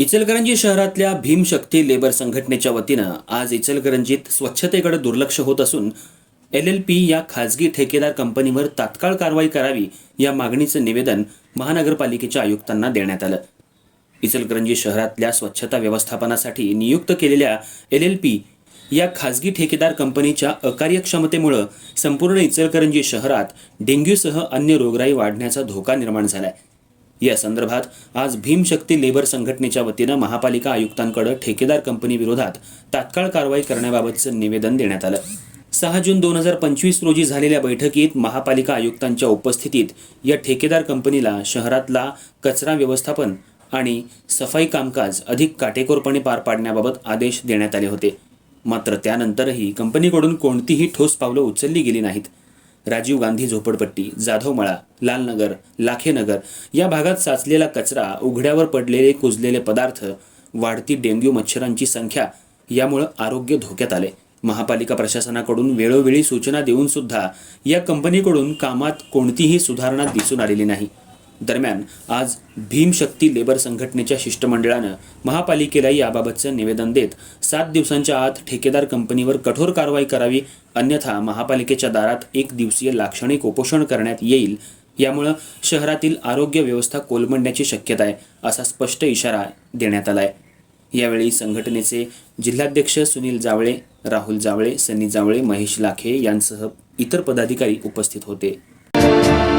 इचलकरंजी शहरातल्या भीमशक्ती लेबर संघटनेच्या वतीनं आज इचलकरंजीत स्वच्छतेकडे दुर्लक्ष होत असून एल एल पी या खाजगी ठेकेदार कंपनीवर तात्काळ कारवाई करावी या मागणीचं निवेदन महानगरपालिकेच्या आयुक्तांना देण्यात आलं. इचलकरंजी शहरातल्या स्वच्छता व्यवस्थापनासाठी नियुक्त केलेल्या एल एल पी या खाजगी ठेकेदार कंपनीच्या अकार्यक्षमतेमुळं संपूर्ण इचलकरंजी शहरात डेंग्यूसह अन्य रोगराई वाढण्याचा धोका निर्माण झाला आहे या संदर्भात आज भीमशक्ती लेबर संघटनेच्या वतीनं महापालिका आयुक्तांकडे ठेकेदार कंपनीविरोधात तात्काळ कारवाई करण्याबाबतचं निवेदन देण्यात आलं. सहा जून दोन हजार पंचवीस रोजी झालेल्या बैठकीत महापालिका आयुक्तांच्या उपस्थितीत या ठेकेदार कंपनीला शहरातला कचरा व्यवस्थापन आणि सफाई कामकाज अधिक काटेकोरपणे पार पाडण्याबाबत आदेश देण्यात आले होते. मात्र त्यानंतरही कंपनीकडून कोणतीही ठोस पावलं उचलली गेली नाहीत. राजीव गांधी झोपडपट्टी जाधवमळा लालनगर लाखेनगर या भागात साचलेला कचरा उघड्यावर पडलेले कुजलेले पदार्थ वाढती डेंग्यू मच्छरांची संख्या यामुळं आरोग्य धोक्यात आले महापालिका प्रशासनाकडून वेळोवेळी सूचना देऊन सुद्धा या कंपनीकडून कामात कोणतीही सुधारणा दिसून आलेली नाही. दरम्यान आज भीमशक्ती लेबर संघटनेच्या शिष्टमंडळानं महापालिकेला याबाबतचं निवेदन देत सात दिवसांच्या आत ठेकेदार कंपनीवर कठोर कारवाई करावी अन्यथा महापालिकेच्या दारात एक दिवसीय लाक्षणिक उपोषण करण्यात येईल. यामुळं शहरातील आरोग्य व्यवस्था कोलमडण्याची शक्यता आहे असा स्पष्ट इशारा देण्यात आला आहे यावेळी संघटनेचे जिल्हाध्यक्ष सुनील जावळे राहुल जावळे सनी जावळे महेश लाखे यांसह इतर पदाधिकारी उपस्थित होते.